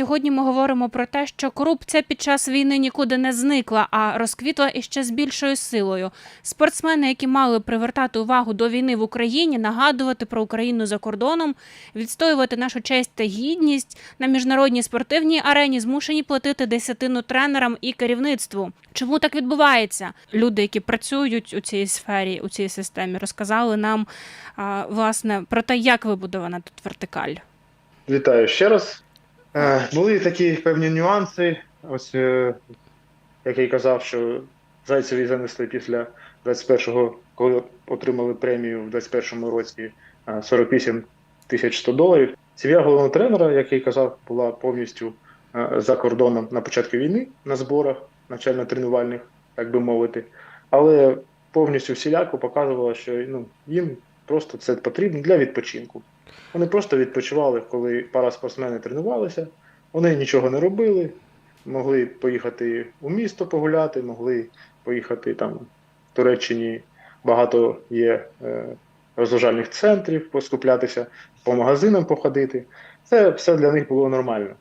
Сьогодні ми говоримо про те, що корупція під час війни нікуди не зникла, а розквітла іще з більшою силою. Спортсмени, які мали привертати увагу до війни в Україні, нагадувати про Україну за кордоном, відстоювати нашу честь та гідність на міжнародній спортивній арені, змушені платити десятину тренерам і керівництву. Чому так відбувається? Люди, які працюють у цій сфері, у цій системі, розказали нам власне про те, як вибудована тут вертикаль. Вітаю ще раз. Е, були такі певні нюанси. Ось, е, як я й казав, що Зайцеві занесли після 21-го, коли отримали премію в 21-му році е, 48 тисяч 100 доларів. Сім'я головного тренера, як я й казав, була повністю е, за кордоном на початку війни на зборах навчально-тренувальних, так би мовити. Але повністю всіляко показувала, що ну, їм просто це потрібно для відпочинку. Вони просто відпочивали, коли пара спортсмени тренувалися, вони нічого не робили, могли поїхати у місто погуляти, могли поїхати там в Туреччині багато є е, розважальних центрів, поскуплятися, по магазинам походити. Це все для них було нормально.